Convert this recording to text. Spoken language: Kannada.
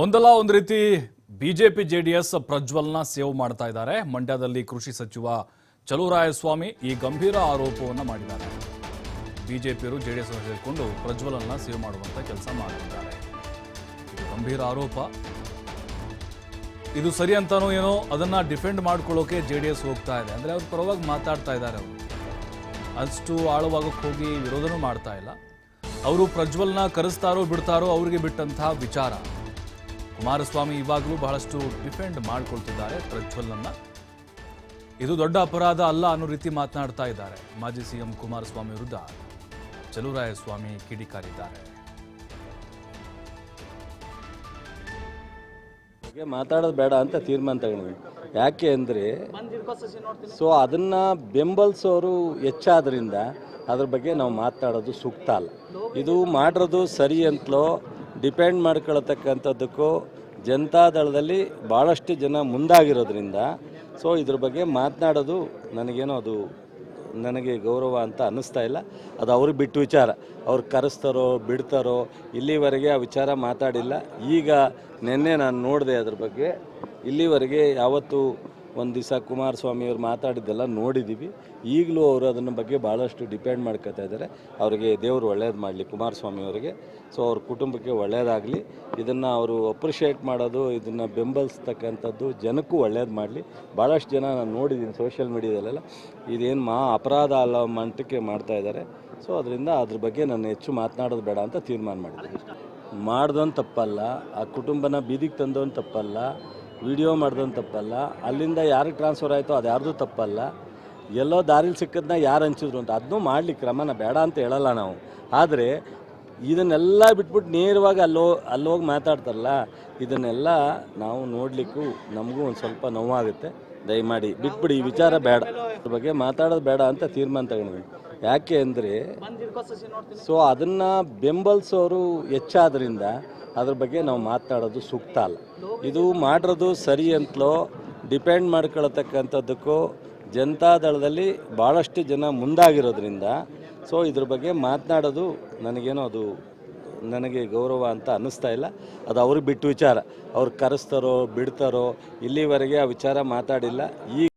ಒಂದಲ್ಲ ಒಂದು ರೀತಿ ಬಿಜೆಪಿ ಎಸ್ ಪ್ರಜ್ವಲ್ನ ಸೇವ್ ಮಾಡ್ತಾ ಇದ್ದಾರೆ. ಮಂಡ್ಯದಲ್ಲಿ ಕೃಷಿ ಸಚಿವ ಚಲುವರಾಯಸ್ವಾಮಿ ಈ ಗಂಭೀರ ಆರೋಪವನ್ನು ಮಾಡಿದ್ದಾರೆ. ಬಿಜೆಪಿಯವರು ಎಸ್ ಸೇರಿಕೊಂಡು ಪ್ರಜ್ವಲನ್ನ ಸೇವ್ ಮಾಡುವಂತ ಕೆಲಸ ಮಾಡಿದ್ದಾರೆ ಗಂಭೀರ ಆರೋಪ. ಇದು ಸರಿ ಅಂತಾನೋ ಏನೋ ಅದನ್ನ ಡಿಫೆಂಡ್ ಮಾಡ್ಕೊಳ್ಳೋಕೆ ಜೆ ಡಿ ಎಸ್ ಹೋಗ್ತಾ ಇದೆ. ಅಂದ್ರೆ ಅವ್ರ ಪರವಾಗಿ ಮಾತಾಡ್ತಾ ಇದ್ದಾರೆ ಅವರು. ಅಷ್ಟು ಆಳವಾಗಕ್ಕೆ ಹೋಗಿ ವಿರೋಧನೂ ಮಾಡ್ತಾ ಇಲ್ಲ. ಅವರು ಪ್ರಜ್ವಲ್ನ ಕರೆಸ್ತಾರೋ ಬಿಡ್ತಾರೋ ಅವರಿಗೆ ಬಿಟ್ಟಂತಹ ವಿಚಾರ. ಕುಮಾರಸ್ವಾಮಿ ಇವಾಗಲೂ ಬಹಳಷ್ಟು ಡಿಫೆಂಡ್ ಮಾಡಿಕೊಳ್ತಿದ್ದಾರೆ. ಪ್ರಜ್ವಲ್ನನ್ನು. ಇದು ದೊಡ್ಡ ಅಪರಾಧ ಅಲ್ಲ ಅನ್ನೋ ರೀತಿ ಮಾತನಾಡ್ತಾ ಇದ್ದಾರೆ. ಮಾಜಿ ಸಿಎಂ ಕುಮಾರಸ್ವಾಮಿ ವಿರುದ್ಧ ಚಲುವರಾಯಸ್ವಾಮಿ ಕಿಡಿಕಾರಿದ್ದಾರೆ. ಮಾತಾಡೋದು ಬೇಡ ಅಂತ ತೀರ್ಮಾನ ತಗೊಂಡ್ವಿ ಯಾಕೆ ಅಂದರೆ ಸೊ ಅದನ್ನು ಬೆಂಬಲಿಸೋರು ಹೆಚ್ಚಾದ್ರಿಂದ ಅದ್ರ ಬಗ್ಗೆ ನಾವು ಮಾತಾಡೋದು ಸೂಕ್ತ ಅಲ್ಲ. ಇದು ಮಾಡಿರೋದು ಸರಿ ಅಂತಲೋ, ಡಿಪೆಂಡ್ ಮಾಡ್ಕೊಳತಕ್ಕಂಥದ್ದಕ್ಕೂ ಜನತಾದಳದಲ್ಲಿ ಭಾಳಷ್ಟು ಜನ ಮುಂದಾಗಿರೋದ್ರಿಂದ, ಸೊ ಇದ್ರ ಬಗ್ಗೆ ಮಾತನಾಡೋದು ನನಗೇನೋ ಅದು ನನಗೆ ಗೌರವ ಅಂತ ಅನ್ನಿಸ್ತಾ ಇಲ್ಲ. ಅದು ಅವ್ರಿಗೆ ಬಿಟ್ಟು ವಿಚಾರ. ಅವ್ರು ಕರೆಸ್ತಾರೋ, ಬಿಡ್ತಾರೋ, ಇಲ್ಲಿವರೆಗೆ ಆ ವಿಚಾರ ಮಾತಾಡಿಲ್ಲ. ಈಗ ನಿನ್ನೆ ನಾನು ನೋಡಿದೆ ಅದ್ರ ಬಗ್ಗೆ. ಇಲ್ಲಿವರೆಗೆ ಯಾವತ್ತು ಒಂದು ದಿವಸ ಕುಮಾರಸ್ವಾಮಿಯವ್ರು ಮಾತಾಡಿದ್ದೆಲ್ಲ ನೋಡಿದ್ದೀವಿ ಈಗಲೂ ಅವರು ಅದನ್ನ ಬಗ್ಗೆ ಭಾಳಷ್ಟು ಡಿಪೆಂಡ್ ಮಾಡ್ಕೋತಾ ಇದ್ದಾರೆ. ಅವರಿಗೆ ದೇವರು ಒಳ್ಳೇದು ಮಾಡಲಿ ಕುಮಾರಸ್ವಾಮಿ ಅವರಿಗೆ. ಸೊ ಅವ್ರ ಕುಟುಂಬಕ್ಕೆ ಒಳ್ಳೇದಾಗಲಿ. ಇದನ್ನು ಅವರು ಅಪ್ರಿಷಿಯೇಟ್ ಮಾಡೋದು, ಇದನ್ನು ಬೆಂಬಲಿಸ್ತಕ್ಕಂಥದ್ದು ಜನಕ್ಕೂ ಒಳ್ಳೇದು ಮಾಡಲಿ. ಭಾಳಷ್ಟು ಜನ ನಾನು ನೋಡಿದ್ದೀನಿ ಸೋಷಿಯಲ್ ಮೀಡಿಯಾದಲ್ಲೆಲ್ಲ ಇದೇನು ಮಾ ಅಪರಾಧ ಅಲ್ಲ ಮಂಟಕ್ಕೆ ಮಾಡ್ತಾ ಇದ್ದಾರೆ. ಸೊ ಅದರಿಂದ ಅದ್ರ ಬಗ್ಗೆ ನಾನು ಹೆಚ್ಚು ಮಾತನಾಡೋದು ಬೇಡ ಅಂತ ತೀರ್ಮಾನ ಮಾಡಿದ್ದೀನಿ. ಮಾಡ್ದೊಂದು ತಪ್ಪಲ್ಲ, ಆ ಕುಟುಂಬನ ಬೀದಿಗೆ ತಂದೋನು ತಪ್ಪಲ್ಲ ವಿಡಿಯೋ ಮಾಡಿದಂತ ತಪ್ಪಲ್ಲ. ಅಲ್ಲಿಂದ ಯಾರಿಗೆ ಟ್ರಾನ್ಸ್ಫರ್ ಆಯಿತೋ ಅದು ಯಾರ್ದು ತಪ್ಪಲ್ಲ. ಎಲ್ಲೋ ದಾರಿಲಿ ಸಿಕ್ಕದನ್ನ ಯಾರು ಹಂಚಿದ್ರು ಅಂತ ಅದನ್ನೂ ಮಾಡಲಿ ಕ್ರಮನ ಬೇಡ ಅಂತ ಹೇಳಲ್ಲ ನಾವು. ಆದರೆ ಇದನ್ನೆಲ್ಲ ಬಿಟ್ಬಿಟ್ಟು ನೇರವಾಗಿ ಅಲ್ಲೋ, ಅಲ್ಲೋಗಿ ಮಾತಾಡ್ತಾರಲ್ಲ, ಇದನ್ನೆಲ್ಲ ನಾವು ನೋಡಲಿಕ್ಕೂ ನಮಗೂ ಒಂದು ಸ್ವಲ್ಪ ನೋವಾಗುತ್ತೆ. ದಯಮಾಡಿ, ಬಿಟ್ಬಿಡಿ, ಈ ವಿಚಾರ ಬೇಡ. ಬಗ್ಗೆ ಮಾತಾಡೋದು ಬೇಡ ಅಂತ ತೀರ್ಮಾನ ತಗೊಂಡ್ವಿ ಯಾಕೆ ಅಂದರೆ ಸೊ ಅದನ್ನು ಬೆಂಬಲಿಸೋರು ಹೆಚ್ಚಾದ್ರಿಂದ ಅದ್ರ ಬಗ್ಗೆ ನಾವು ಮಾತನಾಡೋದು ಸೂಕ್ತ ಅಲ್ಲ. ಇದು ಮಾಡಿರೋದು ಸರಿ ಅಂತಲೋ ಡಿಪೆಂಡ್ ಮಾಡ್ಕೊಳ್ತಕ್ಕಂಥದ್ದಕ್ಕೂ ಜನತಾದಳದಲ್ಲಿ ಭಾಳಷ್ಟು ಜನ ಮುಂದಾಗಿರೋದ್ರಿಂದ, ಸೊ, ಇದ್ರ ಬಗ್ಗೆ ಮಾತನಾಡೋದು ನನಗೇನೋ ಅದು ನನಗೆ ಗೌರವ ಅಂತ ಅನ್ನಿಸ್ತಾ ಇಲ್ಲ. ಅದು ಅವ್ರಿಗೆ ಬಿಟ್ಟು ವಿಚಾರ. ಅವ್ರು ಕರೆಸ್ತಾರೋ, ಬಿಡ್ತಾರೋ, ಇಲ್ಲಿವರೆಗೆ ಆ ವಿಚಾರ ಮಾತಾಡಿಲ್ಲ. ಈಗ